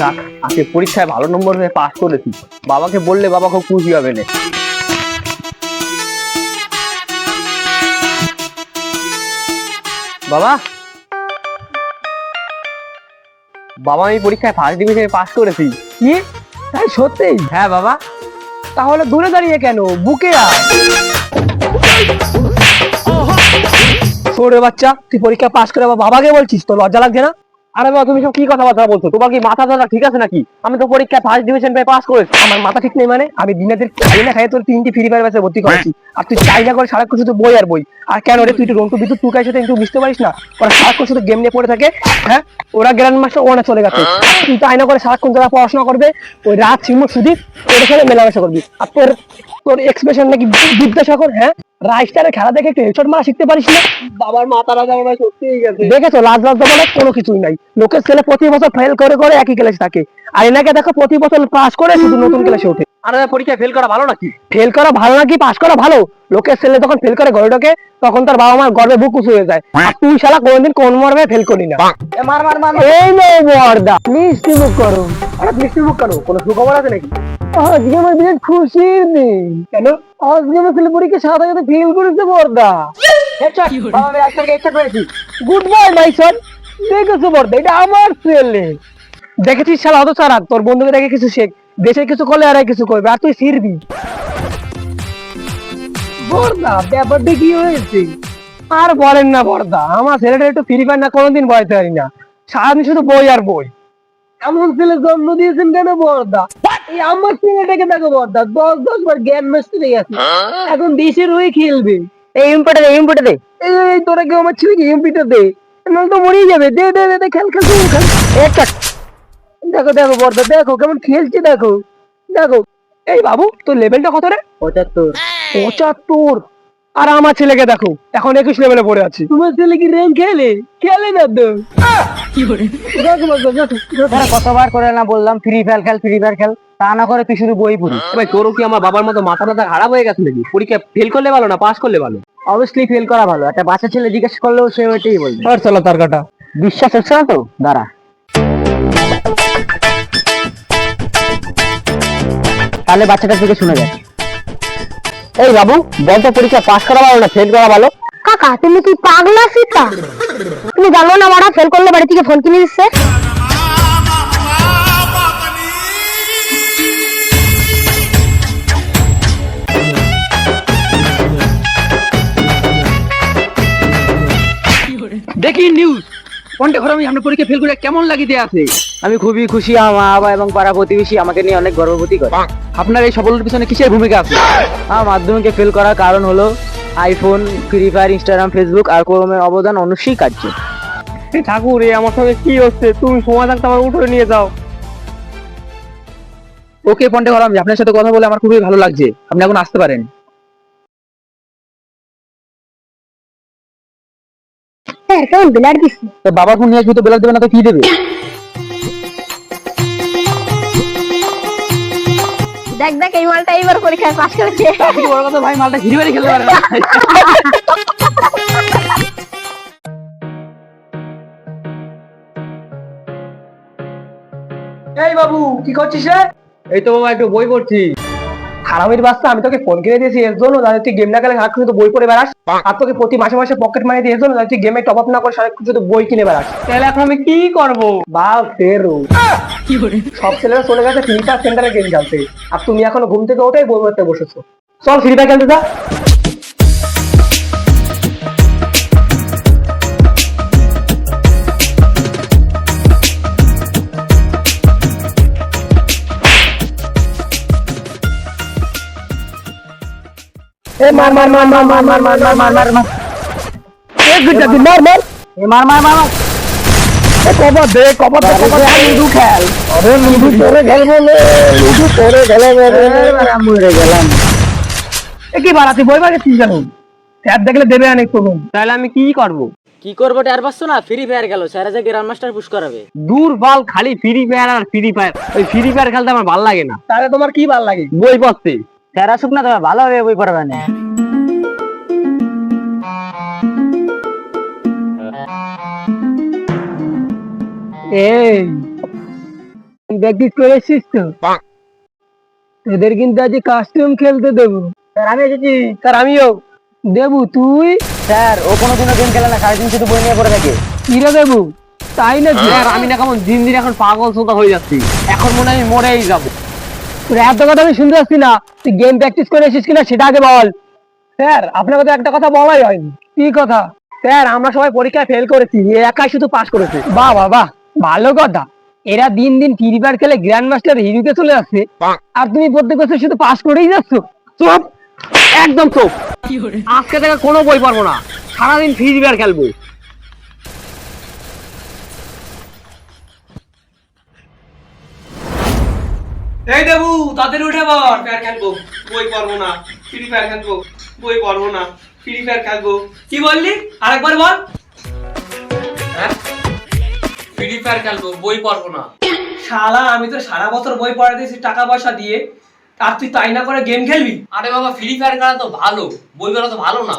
যাক আজকে পরীক্ষায় ভালো নম্বর পেয়ে পাস করেছি। বাবাকে বললে বাবা খুব খুশি হবে না। বাবা? বাবা, আমি পরীক্ষায় ফার্স্ট ডিভিশনে পাস করেছি। কি? তাই সত্যি? হ্যাঁ বাবা। তাহলে দূরে দাঁড়িয়ে কেন? বুকে ছোড়ে বাচ্চা, তুই পরীক্ষা পাস করে বাবাকে বলছিস তো লজ্জা লাগছে না? আরে বাবা, তুমি সব কি কথাবার্তা বলছো? তোমার কি মাথা টাথা ঠিক আছে নাকি? আমি তো পরীক্ষায় ফার্স্ট ডিভিশন পেয়ে পাস করেছি। আমার মাথা ঠিক নেই মানে? আমি দিনাদের খাই না খাই তোর তিনটি ফ্রি ফায়ার ব্যাচে ভর্তি করেছি। আর তুই চাই না করে সারাক্ষণ শুধু বই আর বই। আর কেন রে, তুই একটু রন্টু বিদ্যুৎ টুকাই সাথে একটু বুঝতে পারিস না? ওরা সারাক্ষণ শুধু গেম নিয়ে পড়ে থাকে হ্যাঁ? ওরা গ্র্যান্ড মাস্টার ওরা চলে গেছে। তুই তো আয়না করে সারাক্ষণ যারা পড়াশোনা করবে, ওই রাত সিমুর সুদীপ ওর সাথে মেলামেশা করবি। আর তোর তোর এক্সপ্রেশন নাকি বিদ্যাসাগর হ্যাঁ? রাইস্টারে খেলা দেখে একটু হেডশট মারা শিখতে পারিস না? বাবার মাথা রাজা মনে হয় সত্যি গেছে। দেখেছ লাজ লাজ বলে কোনো কিছুই নাই। লোকের ছেলে প্রতি বছর ফেল করে করে একই ক্লাসে থাকে। আর এনাকে দেখো প্রতি বছর পাস করে শুধু নতুন ক্লাসে ওঠে। আরে পরীক্ষায় ফেল করা ভালো নাকি? ফেল করা ভালো নাকি পাস করা ভালো? লোকের ছেলে যখন ফেল করে ঘরে ঢোকে তখন তার বাবা মার গর্বে বুক উঁচু হয়ে যায়। আর তুই শালা কোনদিন কোন মর্মে ফেল করি না। মার মার মার এই নে বর্দা মিষ্টি মুখ করো। হঠাৎ মিষ্টি মুখ করো কোনো সুখবর আছে নাকি? আজকে আমার বিরাট খুশির দিন। কেন? আজকে ছেলে পরীক্ষা সাথে সাথে ফেল করেছে বর্দা? আমি করেছি গুড বাই মাই সন দেখেছ বর্দা এটা আমার ছেলে। দেখেছিস শালা অত সারা তোর বন্ধুকে দেখে কিছু শেখ। দেশের কিছু করলে আর কিছু করবে আর তুই ফিরবি। বর্দা ব্যাপারটা কি হয়েছে? আর বলেন না বর্দা আমার ছেলেটা একটু ফ্রি ফায়ার না কোনোদিন বয়তে পারি না। সারাদিন শুধু বই আর বই। এমন ছেলে জন্ম দিয়েছেন কেন বর্দা এই আমার ছেলেটাকে দেখো বর্দা দশ দশ বার জ্ঞান মাস্টার গেছে। এখন দেশের হয়ে খেলবে। এই ইম্পোর্টে দে ইম্পোর্টে দে। এই তোরা কেউ আমার ছেলেকে এমপিটা দে? নাহলে তো মরেই যাবে। দে দে দে, দে খেল খেল খেল খেল। একটা দেখো দেখো বর্দা দেখো কেমন খেলছে দেখো। দেখো। এই বাবু তোর লেভেলটা কত রে? পঁচাত্তর। পঁচাত্তর। আর আমার ছেলেকে দেখো এখন একুশ লেভেলে পড়ে আছি। তোমার ছেলে কি র্যাঙ্ক খেলে? খেলে না তো। কতবার করে না বললাম ফ্রি ফায়ার খেল ফ্রি ফায়ার খেল তা না করে তুই শুধু বই পড়িস। ভাই তোরও কি আমার বাবার মতো মাথা টাথা খারাপ হয়ে গেছে নাকি? পরীক্ষা ফেল করলে ভালো না পাস করলে ভালো? অবভিয়াসলি ফেল করা ভালো। একটা বাচ্চা ছেলে জিজ্ঞেস করলেও সে ওইটাই বলবে। আর চলো তার কাটা। বিশ্বাস হচ্ছে না তো? দাঁড়া। তাহলে বাচ্চাটা থেকে শুনে যায় এই বাবু বল তো পরীক্ষা পাস করা ভালো না ফেল করা ভালো? কাকা, তুমি কি পাগলা সীতা? তুমি জানো না মারা, ফেল করলে বাড়ি থেকে ফোন কিনে দিচ্ছে? দেখি নিউজ কোনটা ঘরে আমি আপনার পরীক্ষা ফেল করে কেমন লাগিতে আছে? আমি খুবই খুশি আমার মা বাবা এবং পাড়া প্রতিবেশী আমাকে নিয়ে অনেক গর্ববোধ করে। আপনার এই সফলতার পিছনে কিসের ভূমিকা আছে? আমার মাধ্যমিকে ফেল করার কারণ হলো iPhone free fire Instagram Facebook আর ক্রোমের অবদান অবশ্যই কার্য এই ঠাকুর এ আমার সঙ্গে কি হচ্ছে? তুমি সময় থাকতে আমার উঠে নিয়ে যাও। ওকে পন্টে ঘরাম আপনার সাথে কথা বলে আমার খুবই ভালো লাগছে। আপনি এখন আসতে পারেন। স্যার কেমন দিচ্ছে তো বাবার ফোন নিয়ে তো বেলা দেবে না তো কি দেবে? দেখ দেখ এই মালটা এইবার পরীক্ষায় পাস করেছে। বড় কথা ভাই মালটা ঘিরে বাড়ি খেলতে পারে না। এই বাবু কি করছিস রে? এই তো বাবা একটু বই পড়ছি। হারামির বাচ্চা আমি তোকে ফোন কিনে দিয়েছি এর জন্য। যাতে তুই গেম না খেলে আর শুধু বই পড়ে বেড়াস। আর তোকে প্রতি মাসে মাসে পকেট মানি দিয়ে এর জন্য যাতে তুই গেমে টপ আপ না করে সারা শুধু বই কিনে বেড়াস। তাহলে এখন আমি কি করব? বা ফেরো। সব ছেলেরা চলে গেছে ফ্রি ফায়ার সেন্টারে গেম খেলতে। আর তুমি এখনও ঘুম থেকে ওঠে বই পড়তে বসেছো। চল ফ্রি ফায়ার খেলতে যা। এ মার মার মার মার মার মার মার মার মার মার মার এ গুড মার মার এ মার মার মার মার। এ কবর দে কবর দে কবর দে লুডু খেল আরে লুডু খেলব লে লুডু করে খেলে এবার আমি মরে গেলাম এ কি বাড়াতে বই বাগে তুই জানো স্যার দেখলে দেবে অনেক তাহলে আমি কি করব কি করব টের পাচ্ছ না ফ্রি ফায়ার গেল স্যার যে গ্রান্ড মাস্টার পুশ করাবে দূর বাল খালি ফ্রি ফায়ার আর ফ্রি ফায়ার ওই ফ্রি ফায়ার খেলতে আমার ভালো লাগে না তাহলে তোমার কি ভালো লাগে বই পড়তে স্যার আসুক না তবে ভালোভাবে বই পড়াবে না এই প্র্যাকটিস করে এসছিস তো? তোদের কিন্তু আজ কাস্টম খেলতে দেবো। স্যার আমি এসেছি। স্যার আমিও। দেবু তুই? স্যার ও কোনোদিনও গেম খেলে না সারাদিন শুধু বই নিয়ে পড়ে থাকে। কিরে দেবু? তাই না স্যার আমি না কেমন দিন দিন এখন পাগল সোতা হয়ে যাচ্ছি। এখন মনে হয় আমি মরেই যাব। তোর এত কথা আমি শুনতে পাচ্ছি না। তুই গেম প্র্যাকটিস করে এসেছিস কিনা সেটা আগে বল। স্যার আপনাকে তো একটা কথা বলাই হয়নি। কি কথা? স্যার আমরা সবাই পরীক্ষায় ফেল করেছি এ একাই শুধু পাস করেছে। বাহ বাহ বাহ ভালো কথা। এরা দিন দিন ফ্রি ফায়ার খেলে গ্র্যান্ড মাস্টার হিরোতে চলে আসছে। আর তুমি প্রত্যেক বছর শুধু পাস করেই যাচ্ছ। চুপ! একদম চুপ! আজকে থেকে কোনো বই পারব না। সারাদিন ফ্রি ফায়ার খেলব। এই দেবু তাদের উঠে বল ফায়ার খেলব। বই পড়ব না ফ্রি ফায়ার খেলব। বই পড়ব না ফ্রি ফায়ার খেলব। কি বললি? আরেকবার বল। ফ্রি ফায়ার খেলব বই পড়ব না। শালা আমি তো সারা বছর বই পড়া দিয়েছি টাকা পয়সা দিয়ে। আর তুই তাই না করে গেম খেলবি? আরে বাবা ফ্রি ফায়ার খেলা তো ভালো বই পড়া তো ভালো না।